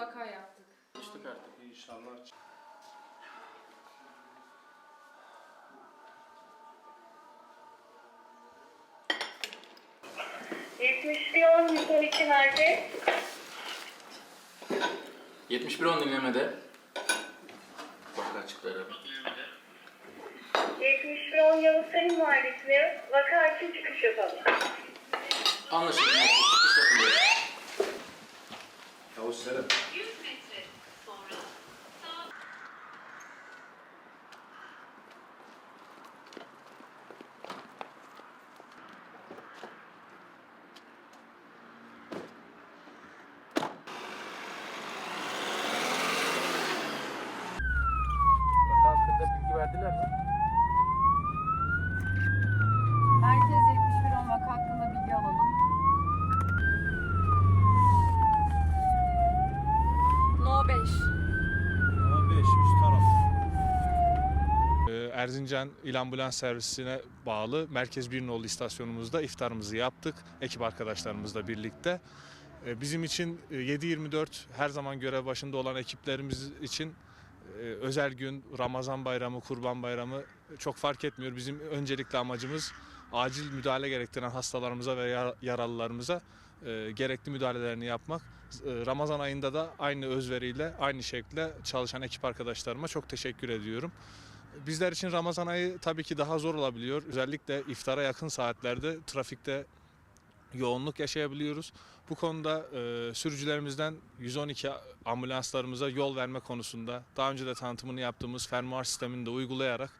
vaka yaptık. Geçtik artık. İnşallah. 71 112 merkez. 71 dinlemede. Vaka herhalde. 71 Yavuz Selim Mahallesi'ne vaka için çıkış yapalım. Anlaşıldı. merkez çıkış yapılıyor. Yavuz Selim. 100 metre sonra sağ Vaka hakkında bilgi verdiler mi? Merkez 71 10 vaka hakkında bilgi alalım. No 5. Ama 5 üst taraf. Ee, Erzincan İl Ambulans Servisine bağlı Merkez 1 nolu istasyonumuzda iftarımızı yaptık ekip arkadaşlarımızla birlikte. Ee, Bizim için e, 7-24 her zaman görev başında olan ekiplerimiz için e, özel gün, Ramazan bayramı, Kurban bayramı çok fark etmiyor. Bizim öncelikli amacımız acil müdahale gerektiren hastalarımıza ve yar- yaralılarımıza e, gerekli müdahalelerini yapmak. E, Ramazan ayında da aynı özveriyle, aynı şekilde çalışan ekip arkadaşlarıma çok teşekkür ediyorum. Bizler için Ramazan ayı tabii ki daha zor olabiliyor. Özellikle iftara yakın saatlerde trafikte yoğunluk yaşayabiliyoruz. Bu konuda e, sürücülerimizden 112 ambulanslarımıza yol verme konusunda daha önce de tanıtımını yaptığımız fermuar sistemini de uygulayarak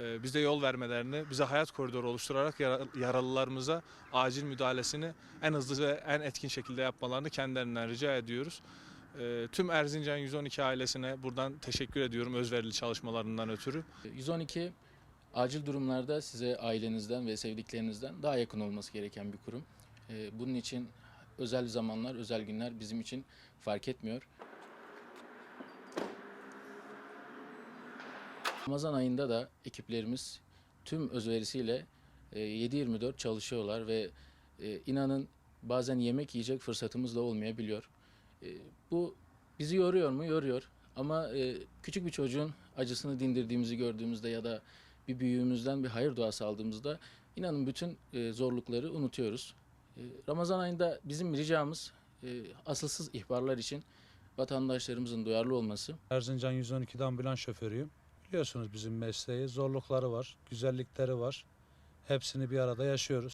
e, bize yol vermelerini, bize hayat koridoru oluşturarak yara- yaralılarımıza acil müdahalesini en hızlı ve en etkin şekilde yapmalarını kendilerinden rica ediyoruz. E, tüm Erzincan 112 ailesine buradan teşekkür ediyorum özverili çalışmalarından ötürü. 112 acil durumlarda size ailenizden ve sevdiklerinizden daha yakın olması gereken bir kurum. Ee, Bunun için özel zamanlar, özel günler bizim için fark etmiyor. Ramazan ayında da ekiplerimiz tüm özverisiyle e, 7-24 çalışıyorlar ve e, inanın bazen yemek yiyecek fırsatımız da olmayabiliyor. E, Bu bizi yoruyor mu? Yoruyor. Ama e, küçük bir çocuğun acısını dindirdiğimizi gördüğümüzde ya da bir büyüğümüzden bir hayır duası aldığımızda inanın bütün e, zorlukları unutuyoruz. E, Ramazan ayında bizim ricamız e, asılsız ihbarlar için vatandaşlarımızın duyarlı olması. Erzincan 112'de ambulans şoförüyüm. Biliyorsunuz bizim mesleği zorlukları var, güzellikleri var. Hepsini bir arada yaşıyoruz.